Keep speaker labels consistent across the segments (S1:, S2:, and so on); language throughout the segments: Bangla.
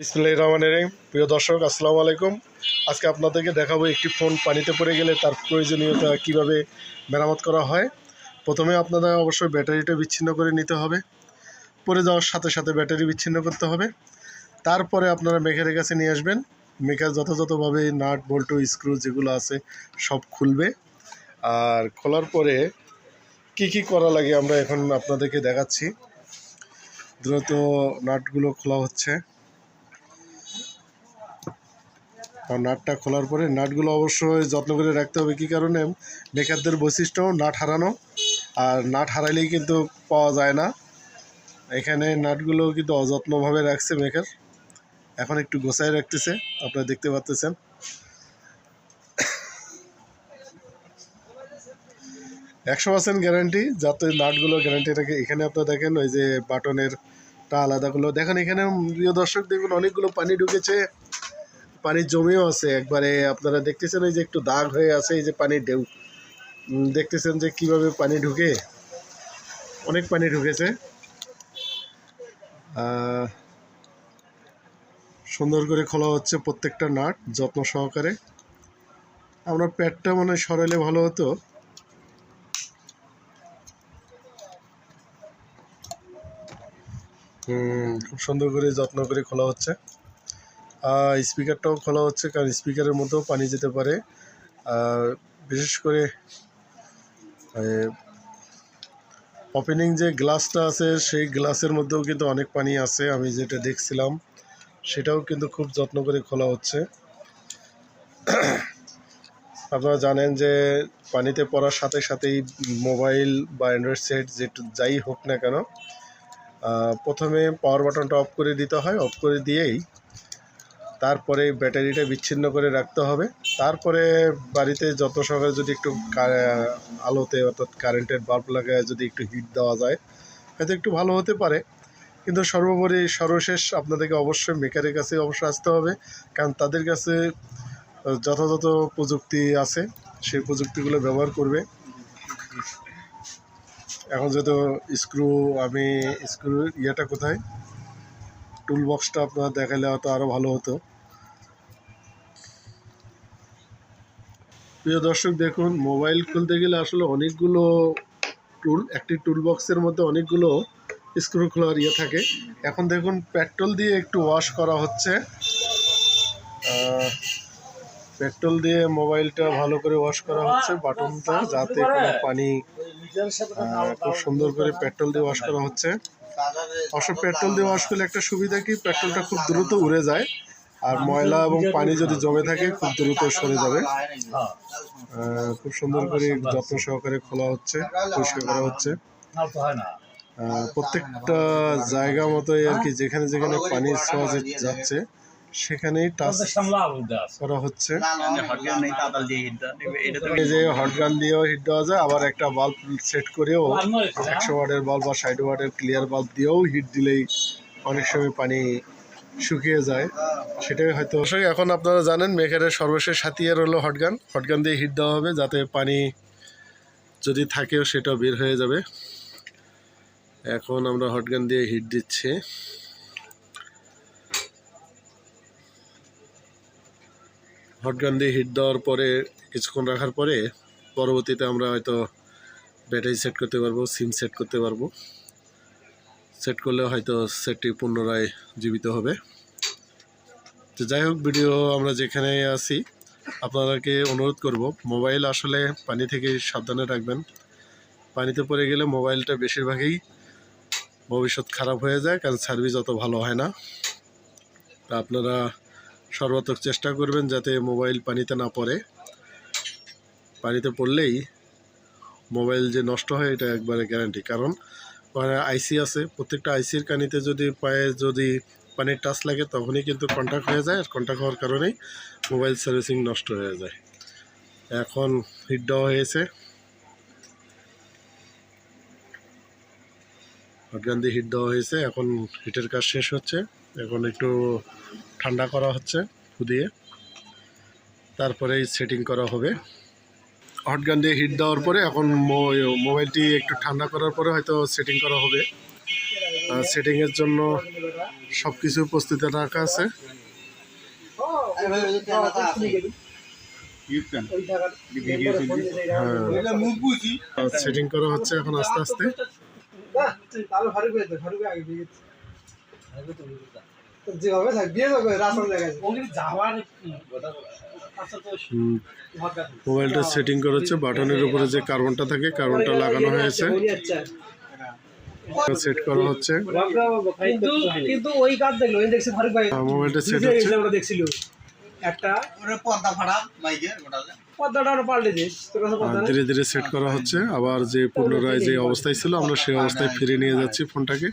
S1: বিসমুল্লাহ রহমানের রহিম। প্রিয় দর্শক, আসসালামু আলাইকুম। আজকে আপনাদেরকে দেখাবো একটি ফোন পানিতে পড়ে গেলে তার প্রয়োজনীয়তা কীভাবে মেরামত করা হয়। প্রথমে আপনাদের অবশ্যই ব্যাটারিটা বিচ্ছিন্ন করে নিতে হবে। পড়ে যাওয়ার সাথে সাথে ব্যাটারি বিচ্ছিন্ন করতে হবে। তারপরে আপনারা মেকারের কাছে নিয়ে আসবেন। মেকার যথাযথভাবে নাট, বল্টু, স্ক্রু যেগুলো আছে সব খুলবে। আর খোলার পরে কি কি করা লাগে আমরা এখন আপনাদেরকে দেখাচ্ছি। দ্রুত নাটগুলো খোলা হচ্ছে। আর নাটটা খোলার পরে নাটগুলো অবশ্যই যত্ন করে রাখতে হবে। কী কারণে? বেকারদের বৈশিষ্ট্য, নাট হারানো। আর নাট হারাইলেই কিন্তু পাওয়া যায় না। এখানে নাটগুলো কিন্তু অযত্নভাবে রাখছে মেকার। এখন একটু গোছায় রাখতেছে। আপনারা দেখতে পাচ্তেছেন একশো পার্সেন্ট গ্যারান্টি, যাতে নাটগুলো গ্যারান্টি থাকে। এখানে আপনারা দেখেন ওই যে বাটনের টা আলাদাগুলো। দেখেন এখানে প্রিয় দর্শক, দেখুন অনেকগুলো পানি ঢুকেছে। পানি জমেও আছে একবারে। আপনারা দেখতেছেন এই যে একটু দাগ হয়ে আছে, এই যে পানির ঢেউ। দেখতেছেন যে কীভাবে পানি ঢুকে? অনেক পানি ঢুকেছে। সুন্দর করে খোলা হচ্ছে প্রত্যেকটা নাট, যত্ন সহকারে। আমরা প্যাডটা মানে সরাইলে ভালো হতো। খুব সুন্দর করে যত্ন করে খোলা হচ্ছে। স্পিকারটাও খোলা হচ্ছে, কারণ স্পিকারের মধ্যেও পানি যেতে পারে। আর বিশেষ করে ওপেনিং যে গ্লাসটা আছে, সেই গ্লাসের মধ্যেও কিন্তু অনেক পানি আছে, আমি যেটা দেখছিলাম। সেটাও কিন্তু খুব যত্ন করে খোলা হচ্ছে। আপনারা জানেন যে, পানিতে পড়ার সাথে সাথেই মোবাইল বা অ্যান্ড্রয়েড সেট যেটু যাই হোক না কেন প্রথমে পাওয়ার বাটনটা অফ করে দিতে হয়। অফ করে দিয়েই তারপরে ব্যাটারিটা বিচ্ছিন্ন করে রাখতে হবে। তারপরে বাড়িতে যত সকালে যদি একটু আলোতে অর্থাৎ কারেন্টের বাল্ব লাগায় যদি একটু হিট দেওয়া যায় হয়তো একটু ভালো হতে পারে। কিন্তু সর্বোপরি সর্বশেষ আপনাদেরকে অবশ্যই মেকারের কাছে অবশ্যই আসতে হবে, কারণ তাদের কাছে যথাযথ প্রযুক্তি আছে, সেই প্রযুক্তিগুলো ব্যবহার করবে। এখন যেহেতু স্ক্রু আমি স্ক্রু ইয়েটা কোথায়? টুল বক্সটা আপনার দেখালে হয়তো আরও ভালো হতো। প্রিয় দর্শক, দেখুন মোবাইল খুলতে গেলে আসলে অনেকগুলো টুল একটি টুল বক্সের মধ্যে অনেকগুলো স্ক্রু খোলার ইয়ে থাকে। এখন দেখুন পেট্রোল দিয়ে একটু ওয়াশ করা হচ্ছে। পেট্রোল দিয়ে মোবাইলটা ভালো করে ওয়াশ করা হচ্ছে। বাটনটা যাতে পানি খুব সুন্দর করে পেট্রোল দিয়ে ওয়াশ করা হচ্ছে। অবশ্য পেট্রোল দিয়ে ওয়াশ করলে একটা সুবিধা কি? পেট্রোলটা খুব দ্রুত উড়ে যায়। আর ময়লা এবং পানি যদি জমে থাকে, খুব দ্রুত সরে যাবে। খুব সুন্দর করে যত্ন সহকারে খোলা হচ্ছে, পরিষ্কার করা হচ্ছে। প্রত্যেকটা জায়গা মতোই আর কি, যেখানে যেখানে পানি সহজে যাচ্ছে সেখানেই টাচ করা হচ্ছে। এই যে হট গান দিয়েও হিট দেওয়া যায় আবার একটা বাল্ব সেট করেও একশো ওয়াটের বাল্ব বা ষাট ওয়াটের ক্লিয়ার বাল্ব দিয়েও হিট দিলেই অনেক সময় পানি শুকিয়ে যায়। সেটাই হয়তো অবশ্যই এখন আপনারা জানেন মেকারের সর্বশেষ হাতিয়ার হলো হটগান হটগান দিয়ে হিট দেওয়া হবে যাতে পানি যদি থাকেও সেটা বের হয়ে যাবে। এখন আমরা হটগান দিয়ে হিট দিচ্ছি। হটগান দিয়ে হিট দেওয়ার পরে, কিছুক্ষণ রাখার পরে, পরবর্তীতে আমরা হয়তো ব্যাটারি সেট করতে পারব সিম সেট করতে পারব। সেট করলে হয়তো সেটটি পুনরায় জীবিত হবে। তো যাই হোক ভিডিও আমরা যেখানে আছি, আপনাদেরকে অনুরোধ করব মোবাইল আসলে পানি থেকে সাবধানে রাখবেন। পানিতে পড়ে গেলে মোবাইলটা বেশিরভাগই ভবিষ্যৎ খারাপ হয়ে যায়, কারণ সার্ভিস অত ভালো হয় না। তা আপনারা সর্বাত্মক চেষ্টা করবেন যাতে মোবাইল পানিতে না পড়ে। পানিতে পড়লেই মোবাইল যে নষ্ট হয়, এটা একবারে গ্যারান্টি কারণ আইসি আছে, প্রত্যেকটা আইসির কানিতে যদি পায়ে যদি পানির টাচ লাগে, তখনই কিন্তু কন্ট্যাক্ট হয়ে যায়। আর কন্ট্যাক্ট হওয়ার কারণেই মোবাইল সার্ভিসিং নষ্ট হয়ে যায়। এখন হিট দেওয়া হয়েছে। হটগান দিয়ে হিট দেওয়া হয়েছে। এখন হিটের কাজ শেষ হচ্ছে। এখন একটু ঠান্ডা করা হচ্ছে ফুদিয়ে। তারপরে সেটিং করা হবে। হটগান দিয়ে হিট দেওয়ার পরে এখন মোবাইলটি একটু ঠান্ডা করার পরে হয়তো সেটিং করা হবে। সেটিংয়ের জন্য সব কিছু প্রস্তুতি রাখা আছে। হ্যাঁ সেটিং করা হচ্ছে এখন আস্তে আস্তে।
S2: যেভাবে থাক বিয়ে যাবে রাস্তার জায়গায়।
S1: যাওয়ার মোবাইলটা সেটিং করা হচ্ছে বাটনের উপরে যে কার্বনটা থাকে কার্বনটা লাগানো হয়েছে। সেট করা হচ্ছে।
S2: কিন্তু কিন্তু ওই কাজ দেখল ওই দেখছি ফারুক ভাই।
S1: মোবাইলটা সেট হচ্ছে।
S2: আমরা দেখছিল। একটা।
S3: পর্দা বাইকে
S2: পাল্টে দিস?
S1: ধীরে ধীরে সেট করা হচ্ছে। আবার যে পুনরায় যে অবস্থায় ছিল আমরা সেই অবস্থায় ফিরে নিয়ে যাচ্ছি ফোনটাকে।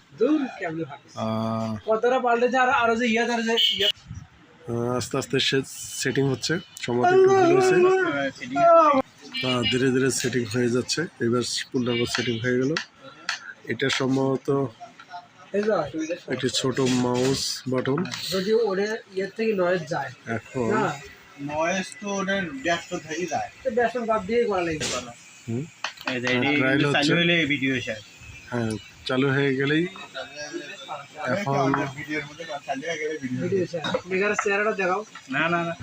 S2: আর আরও যে ইয়া যে
S1: আস্তে আস্তে সেটিং হচ্ছে। সম্ভবত একটু ভুল হয়েছে। ধীরে ধীরে সেটিং হয়ে যাচ্ছে। এবার পূর্ণাঙ্গ সেটিং হয়ে গেল। এটা সম্ভবত একটি ছোট মাউস বাটন
S2: যদি ওরে ইয়ের থেকে নয়েজ যায়।
S1: এখন।
S2: না?
S3: নয়েস তো ওদের ব্যস্ত থেকে যায়।
S2: তো বেসন বাদ দিয়ে করা লাগবে
S1: হুম, হ্যাঁ,
S3: চালু হলে ভিডিও শেষ।
S1: হ্যাঁ চালু হয়ে গেলেই এখন
S3: ভিডিওর মধ্যে চালু হয়ে গেলে ভিডিও
S2: চেহারাটা দেখাও।
S3: না না না।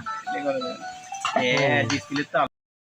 S3: ডিসপ্লে তো